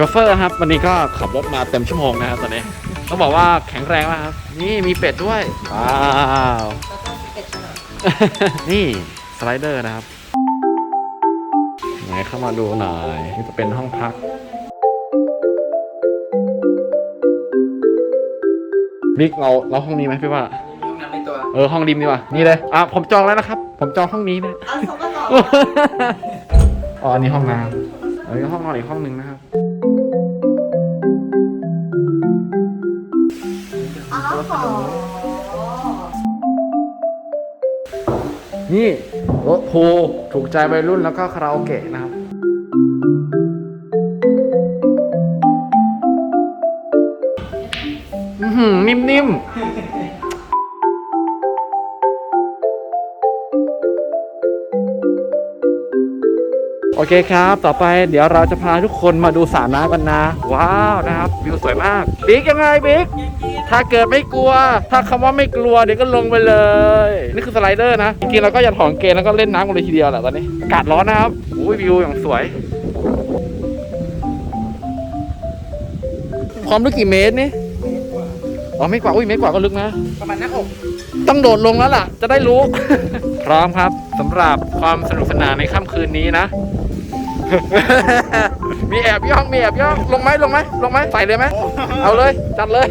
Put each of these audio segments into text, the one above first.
ชเฟอร์ครับวันนี้ก็ขับรถมาเต็มชั่วโมงนะครับตอนนี้ ต้องบอกว่าแข็งแรงมากครับ นี่มีเป็ดด้วยว้าวเราต้องเก็บขนาดนี่สไลเดอร์นะครับไหนเข้ามาดูหน่อยนี่จะเป็นห้องพัก บิ๊กเราเราห้องนี้ไหมพี่ว่าห้องน้ำในตัวเออห้องริมดีกว่านี่เลยอะผมจองแล้วนะครับ ผมจองห้องนี้นะเอาสองกระสอบอ๋ออันนี้ห้องน้ำอันนี้ห้องนอนอีกห้องหนึ่งนะครับ นี่โอ้โหถูกใจวัยรุ่นแล้วก็คาราโอเกะนะครับนิ่มๆ อเคครับ ต่อไปเดี๋ยวเราจะพาทุกคนมาดูสระน้ำกันนะ ว้าวนะครับวิวสวยมากบิ๊กยังไงบิ๊กถ้าเกิดไม่กลัว ถ้าคำว่าไม่กลัวเดี๋ยวก็ลงไปเลย นี่คือสไลเดอร์นะจริงๆเราก็อย่าถอนเกณฑ์แล้วก็เล่นน้ำกันเลยทีเดียวแหละตอนนี้อากาศร้อนนะครับอุ้ยวิวอย่างสวย ความลึกกี่เมตรนี่อ๋อไม่กว่าอุ้ยเมตรกว่าก็ลึกนะ ประมาณหน้าอก ต้องโดดลงแล้วล่ะ จะได้รู้ พร้อมครับสำหรับความสนุกสนานในค่ำคืนนี้นะ มีแอบย่องมีแอบย่องลงไหมลงไหมลงไหมใส่เลยไหมเอาเลยจัดเลย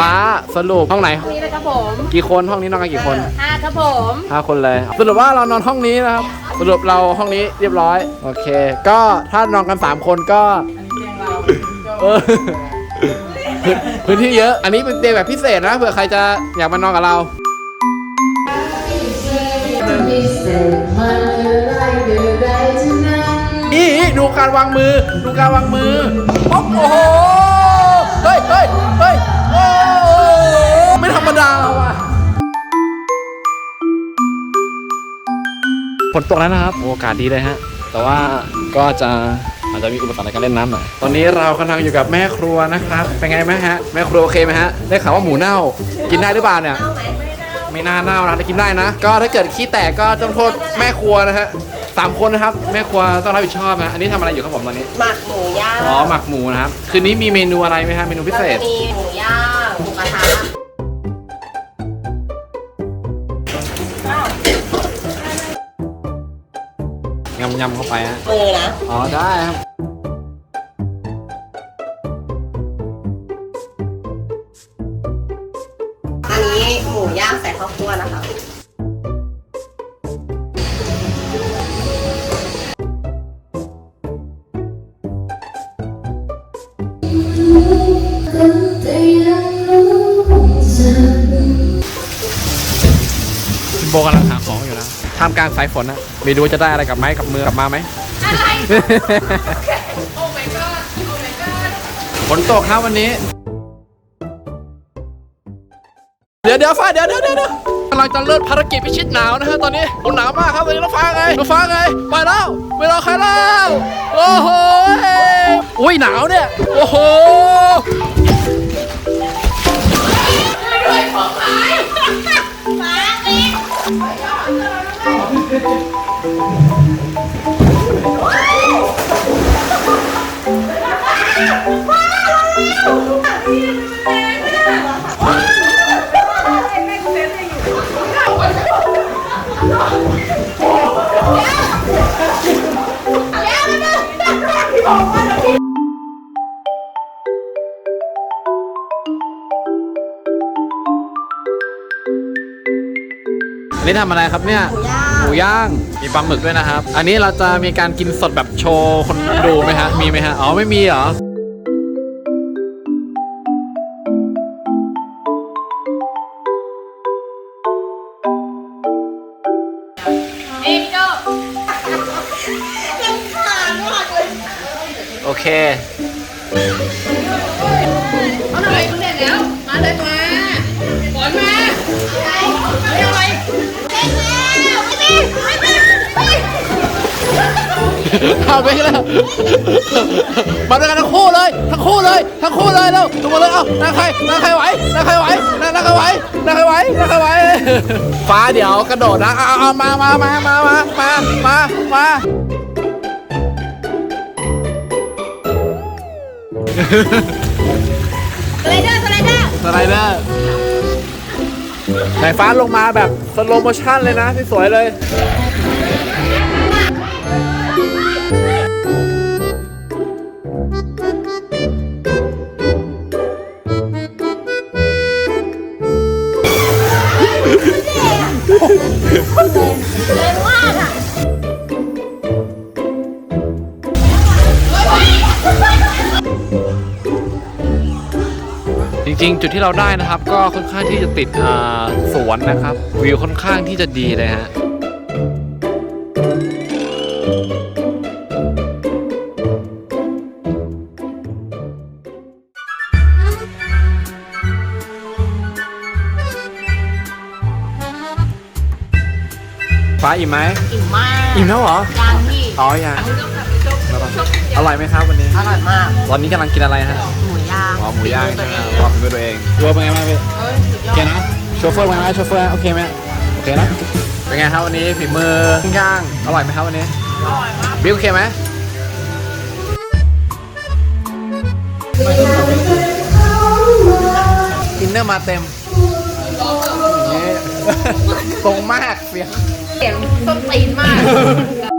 ป้าสรุปห้องไหน นี่นะครับผมกี่คนห้องนี้นอนกันกี่คนห้าครับผมห้าคนเลยสรุปว่าเรานอนห้องนี้นะครับสรุปเราห้องนี้เรียบร้อยโอเค ก็ถ้านอนกันสามคนก็เออพื้นพื้นที่เยอะ อันนี้เป็นเตียงแบบพิเศษนะเผื่อใครจะอยากมานอนกับเรา นี่ดูการวางมือ ดูการวางมือป๊อกโอ้โหเฮ้ยเฮ้ยเฮ้ยโอ้โหไม่ธรรมดาว่ะฝนตกแล้วนะครับ โอกาสดีเลยฮะ แต่ว่าก็จะอาจจะมีอุปสรรคในการเล่นน้ำหน่อย ตอนนี้เรากำลังอยู่กับแม่ครัวนะครับ เป็นไงไหมฮะ แม่ครัวโอเคไหมฮะ ได้ข่าวว่าหมูเน่า กินได้หรือเปล่าเนี่ยเอาไหมไม่ได้ไม่น่าเน่านะแต่กินได้นะ ก็ถ้าเกิดขี้แตกก็ต้องโทษแม่ครัวนะฮะ สามคนนะครับ แม่ครัวต้องรับผิดชอบนะ อันนี้ทำอะไรอยู่ครับผมตอนนี้ หมักหมูย่างอ๋อหมักหมูนะครับ คืนนี้มีเมนูอะไรไหมฮะเมนูพิเศษก็จะมีหมูย่างหมูกระทะยำยำเข้าไปฮะ มือนะ อ๋อได้ครับามกลางสายฝนนะไม่รู้จะได้อะไรกลับไม้กับมือกลับมาไหมอะไร โอ้ my god โอ้ my god ฝนตกครับวันนี้ เดี๋ยวเดี๋ยวฟ้าเดี๋ยวเดี๋ยวเดี๋ยวเดี๋ยวกำลังจะเริ่มภารกิจพิชิตหนาวนะฮะตอนนี้โอ้หนาวมากครับตอนนี้น้องฟ้าไงน้องฟ้าไงไปแล้วไม่รอใครแล้วโอ้โหอุ้ยหนาวเนี่ยโอ้โหอัน Oh! นี้ทำอะไรครับเนี่ยหมูย่างหมูย่างมีปลาหมึกด้วยนะครับ อันนี้เราจะมีการกินสดแบบโชว์คนดูไหมฮะมีไหมฮะอ๋อไม่มีเหรอโอเค เอาอะไรเอาไปแล้วมาด้วยกันทั้งคู่เลย ทั้งคู่เลยยทั้งคู่เลยเร็วลงมาเลย เอ้านั่งใครนั่งใครไหวนั่งใครไหวนั่งนั่งใครไหวนั่งใครไหวนั่งใครไหว ฟ้าเดี๋ยวกระโดดนะ เอาเอามามามามามามามามาสไลเดอร์สไลเดอร์สไลเดอร์ สายฟ้าลงมาแบบสโลโมชั่นเลยนะที่สวยเลย ริง ๆ จุดที่เราได้นะครับ ก็ค่อนข้างที่จะติดอ่าสวนนะครับ วิวค่อนข้างที่จะดีเลยฮะฟ้าอิ่มไหมอิ่มมาก อิ่มแล้วเหรอยังพี่อ๋อยังอร่อยไหมครับวันนี้ อร่อยมาก ตอนนี้กำลังกินอะไรฮะหมูย่าง อ๋อหมูย่างใช่ไหมรอฝีมือตัวเองชัวร์เป็นไงบ้างพี่เอ้ยสุดยโออเคดนะโชเฟอร์เป็นไงโชเฟอร์โอเคไหมโอเคนะเป็นไงครับวันนี้ฝีมือย่างอร่อยไหมครับวันนี้อร่อยมากบิวโอเคไหมอินเนอร์มาเต็มอย่างนี้ ตรงมากเสียง เสียงต้นตีนมาก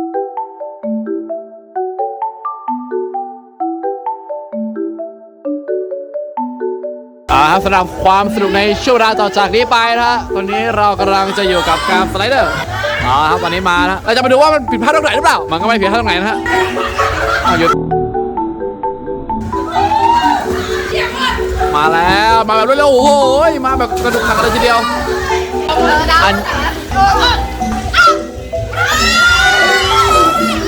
อ่าสำหรับความสนุกในช่วงเวลาต่อจากนี้ไปนะฮะตอนนี้เรากำลังจะอยู่กับการสไลเดอร์เอาละครับวันนี้มาแล้วเราจะมาดูว่ามันผิดพลาดตรงไหนหรือเปล่า มันก็ไม่ผิดพลาดตรงไหนนะฮะเอาหยุดมาแล้วมาแบบรวดเร็วโอ้โหมาแบบกระดูกหักเลยทีเดียวอัน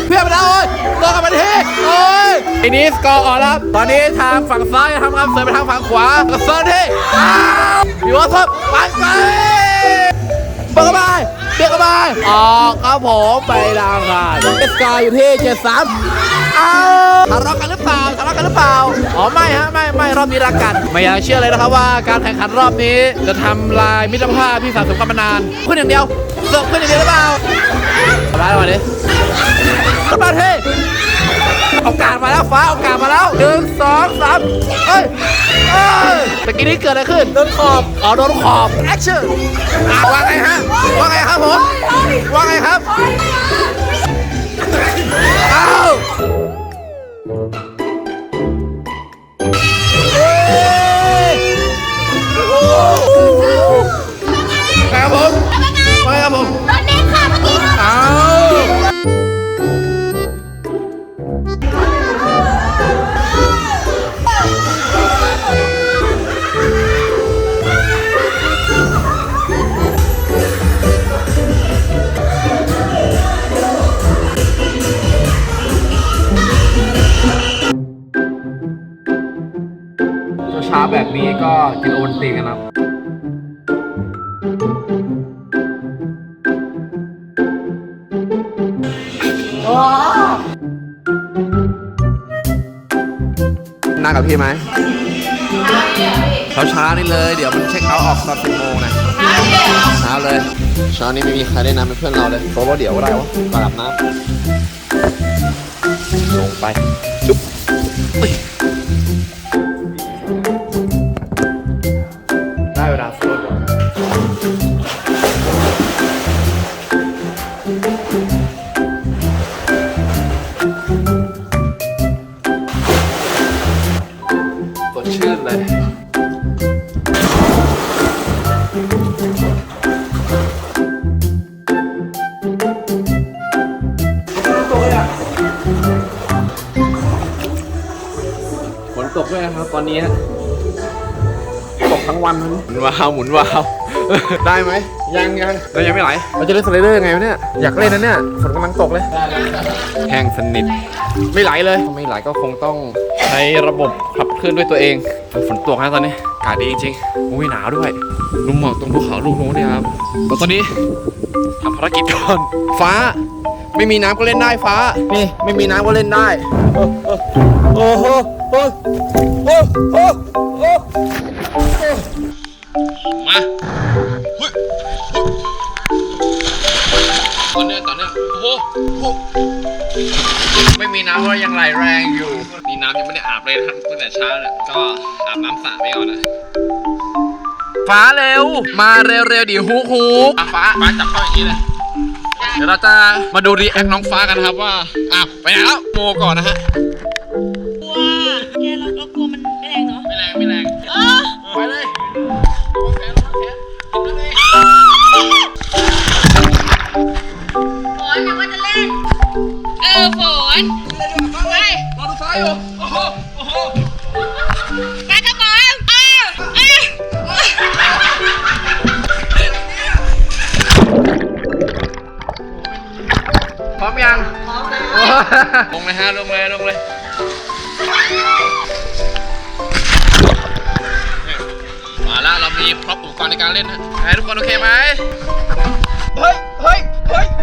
เพื่อนมาแล้วโอ้ยตัวกับมาทีโอ้ย ทีนี้สกอร์ออกแล้วครับตอนนี้ทางฝั่งซ้ายทำการเสิร์ฟไปทางฝั่งขวากระเซิร์ฟที่อ้ามีวัตถุไปไปเปิดเข้าไปเบียดเข้าไปออกครับผมไปทางการเอสกอร์อยู่ที่73อ้าวทะเลาะกันหรือเปล่าทะเลาะกันหรือเปล่าอ๋อไม่ฮะไม่ไม่รอบนี้รักกัน ไม่อยากเชื่อเลยนะครับว่าการแข่งขันรอบนี้ จะทำลายมิตรภาพที่สะสมกันมานานขึ้นอย่างเดียวเสิร์ฟขึ้นอย่างเดียวหรือเปล่าทำได้มาดิสมาธิ โอกาสมาแล้วฟ้าโอกาสมาแล้วหนึ่งสองสามเฮ้ยเฮ้ยตะกี้นี้เกิดอะไรขึ้นโดนขอบอ๋อโดนขอบแอคชั่นว่าไงฮะว่าไงครับผมว่าไงครับเอ้าเฮ้ยโอ้โหครับผมว่าไงครับผมตอนนี้ค่ะเมื่อกี้เอ้าเนั่งกับพี่ไหมเช้าเช้านี่เลย เดี๋ยวมันเช็คเอาท์ออกตอนสิบโมงนะเช้าเลยเช้านี้ไม่มีใครได้น้ำเป็นเพื่อนเราเลยโซโล่เดี๋ยวก็ได้วะมาอาบน้ำลงไปจุ๊บได้เวลาโซโลดาวหมุนวาวได้ไหมยังยังเรายังไม่ไหล เราจะเล่นสไลเดอร์ยังไงวะเนี่ย อยากเล่นนะเนี่ย ฝนกำลังตกเลย แห้งสนิท ไม่ไหลเลยถ้าไม่ไหลก็คงต้องใช้ระบบขับเคลื่อนด้วยตัวเอง ฝนตกนะตอนนี้อากาศดีจริงๆโอ้ยหนาวด้วยลุมหมอกตรงภูเขาลูกโน้นเนี่ยครับแต่ตอนนี้ทำภารกิจก่อน ฟ้า ไม่มีน้ำก็เล่นได้ฟ้า นี่ไม่มีน้ำก็เล่นได้ โอ้โหโอ้โหโอ้โอ้โอ้ มาเฮ้ยเฮ้ยต่อเนื่องต่อเนื่องโอ้โหโอ้โหไม่มีน้ำเพราะยังไหลแรงอยู่นี่น้ำยังไม่ได้อาบเลยทั้งตั้งแต่เช้าเนี่ยก็อาบน้ำสระไปก่อนนะฟ้าเร็ว มาเร็วๆดิฮุกฮุกอะฟ้าฟ้าจับเข้าอย่างนี้เลย เดี๋ยวเราจะมาดูรีแอคน้องฟ้ากันนะครับว่าอะไปไหนแล้วโมก่อนนะฮะ ออฝนไปรอดูฟ้าอยู่ โอ้โห โอ้โหไปกระป๋องเออเออพร้อมยัง พร้อมแล้วลงเลยฮะ ลงเลย ลงเลยมาแล้วเรามีพร็อพอุปกรณ์ในการเล่นนะไงทุกคนโอเคไหมเฮ้ย เฮ้ย เฮ้ยเฮ้ย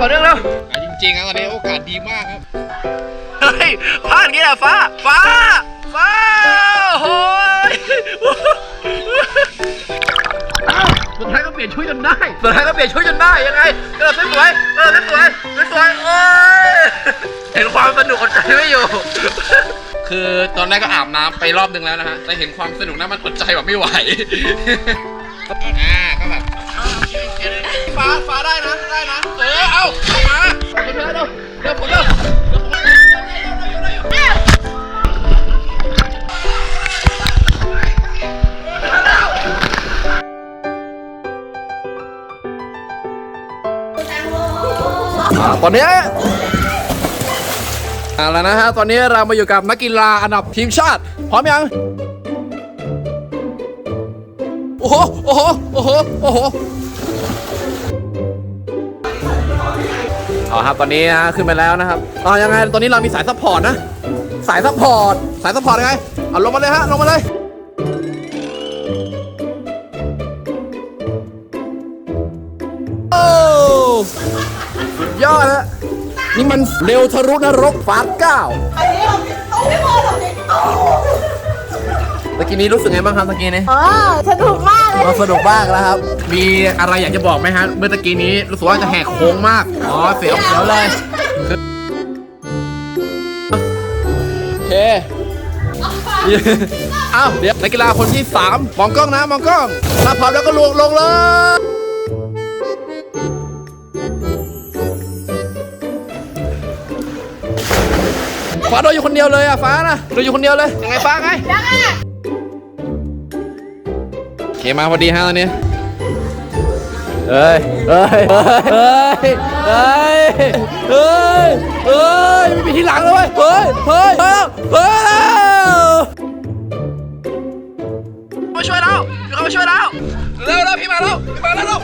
ต่อเนื่องต่อเนื่องแล้วอะจริงๆนะตอนนี้โอกาสดีมากครับเฮ้ยพลาดอย่างนี้แหละฟ้าฟ้าฟ้าโอ้ยอ้าวสุดท้ายก็เปลี่ยนชุดจนได้สุดท้ายก็เปลี่ยนชุดจนได้ยังไงเออสวยๆเออสวยๆสวยๆโอ้ยเห็นความสนุกอดใจไม่อยู่ คือตอนแรกก็อาบน้ำไปรอบนึงแล้วนะฮะแต่เห็นความสนุกนั้นมันอดใจแบบไม่ไหว อ่าก็แบบฟ้าฟ้าได้นะ ได้นะ เออ เอาเอามาเร็วเร็วเร็วผมเร็วเร็วผมเร็วอ่าตอนนี้อ่าแล้วนะฮะ ตอนนี้เรามาอยู่กับนักกีฬาอันดับทีมชาติ พร้อมยัง โอ้โห โอ้โห โอ้โห โอ้โห เอาครับตอนนี้นะขึ้นไปแล้วนะครับเอายังไงตอนนี้เรามีสายซัพพอร์ตนะ สายซัพพอร์ตสายซัพพอร์ตยังไงเอาลงมาเลยฮะลงมาเลยโอ้สุดยอดฮะนี่มันเร็วทะลุนรกฟาดเก้าอันนี้เอาไม่พอหรอกเนี่ยตะกี้นี้รู้สึกไงบ้างครับตะกี้นี้ อ๋อสนุกมาก เลยก็สนุกมากแล้วครับ มีอะไรอยากจะบอกไหมฮะ เมื่อตะกี้นี้รู้สึกว่าจะแหกโค้งมาก อ๋อ เสียวเสียวเลยโอเคเอ้าเดี๋ยวนักกีฬาคนที่ 3 มองกล้องนะ มองกล้อง ถ้าพร้อมแล้วก็ลงลงเลยฟ้าโดนอยู่คนเดียวเลยอะฟ้านะโดนอยู่คนเดียวเลยยังไงฟ้าไงยังไง โอเคมาพอดีฮะตอนนี้เฮ้ยเฮ้ยเฮ้ยเฮ้ยเฮ้ยเฮ้ยไม่มีที่หลังแลยเว้ยเฮ้ยเฮ้ยเฮ้ยเฮ้ยมาช่วยเราเดี๋ยวเขามาช่วยเราเร็วเร็วพี่มาแล้วพี่มาแล้วเร็ว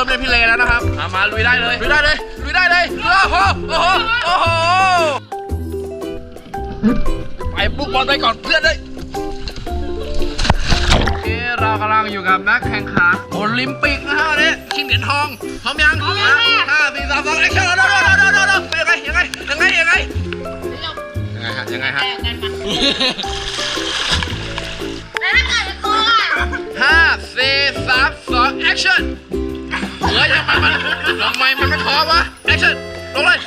ริ่มเล่นพี่เลแล้วนะครับเอามาลุยได้เลยลุยได้เลยลุยได้เลยโอ้โหโอ้โหโอ้โหไปบุกบอลไปก่อนเพื่อนเลยนี่เรากำลังอยู่กับนักแข่งขันโอลิมปิกนะฮะวันนี้ชิงเหรียญทองพร้อมยังพร้อมแล้วห้าสี่สามสองแอคชั่นเร็วเร็วเร็วเร็วเร็วเร็วเป็นยังไงยังไงยังไงยังไงยังไงฮะยังไงฮะแล้วถ้าเกิดตัวห้าสี่สามสองแอคชั่น เฮ้ยทำไมมันทำไมมันไม่พร้อวะแอคชั่นลงเลย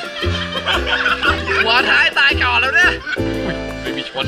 หัวท้ายตายก่อนแล้วเนี่ยไม่มีชน